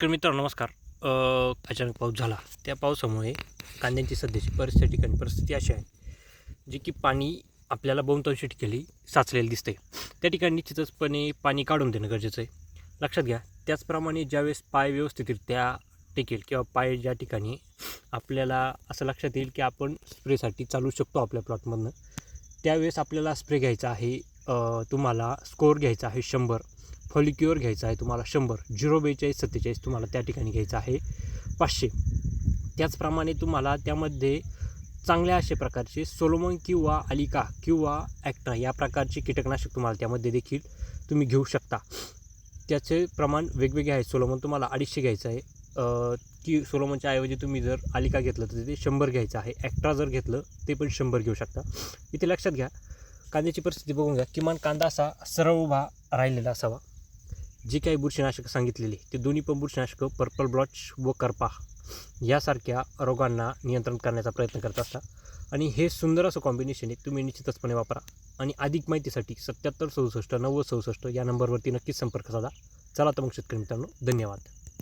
तर मित्रांनो नमस्कार. अचानक पाऊस झाला. त्या पावसामुळे कांद्यांची सध्याची परिस्थिती ठिकाणी परिस्थिती अशी आहे जी की पाणी आपल्याला बहुतांशी ठिकाणी साचलेलं दिसते त्या ठिकाणी निश्चितचपणे पाणी काढून देणं गरजेचं आहे. लक्षात घ्या त्याचप्रमाणे ज्यावेळेस पाय व्यवस्थितरित्या टेकेल किंवा पाय ज्या ठिकाणी आपल्याला असं लक्षात येईल की आपण स्प्रेसाठी चालू शकतो आपल्या प्लॉटमधनं त्यावेळेस आपल्याला स्प्रे घ्यायचा आहे तुम्हाला स्कोअर घ्यायचा आहे शंभर. फॉलिक्युअर घ्यायचा आहे तुम्हाला शंभर झिरो बेचाळीस सत्तेचाळीस तुम्हाला त्या ठिकाणी घ्यायचं आहे पाचशे. त्याचप्रमाणे तुम्हाला त्यामध्ये चांगल्या अशा प्रकारचे सोलोमन किंवा अलिका किंवा ॲक्ट्रा या प्रकारचे कीटकनाशक तुम्हाला त्यामध्ये देखील तुम्ही घेऊ शकता. त्याचे प्रमाण वेगवेगळे आहे. सोलोमन तुम्हाला अडीचशे घ्यायचं आहे. की सोलोमनच्या ऐवजी तुम्ही जर अलिका घेतलं तर ते शंभर घ्यायचं आहे. ॲक्ट्रा जर घेतलं ते पण शंभर घेऊ शकता. इथे लक्षात घ्या. कांद्याची परिस्थिती बघून घ्या. किमान कांदा असा सरळ उभा राहिलेला असावा. जी काही बुरशीनाशकं सांगितलेली ते दोन्ही पण बुरशीनाशकं पर्पल ब्लॉच व करपा यासारख्या रोगांना नियंत्रण करण्याचा प्रयत्न करत असता आणि हे सुंदर असं कॉम्बिनेशन आहे तुम्ही निश्चितचपणे वापरा. आणि अधिक माहितीसाठी सत्याहत्तर सदुसष्ट नव्वद सदुसष्ट या नंबरवरती नक्कीच संपर्क साधा. चला तर मग शेतकरी मित्रांनो धन्यवाद.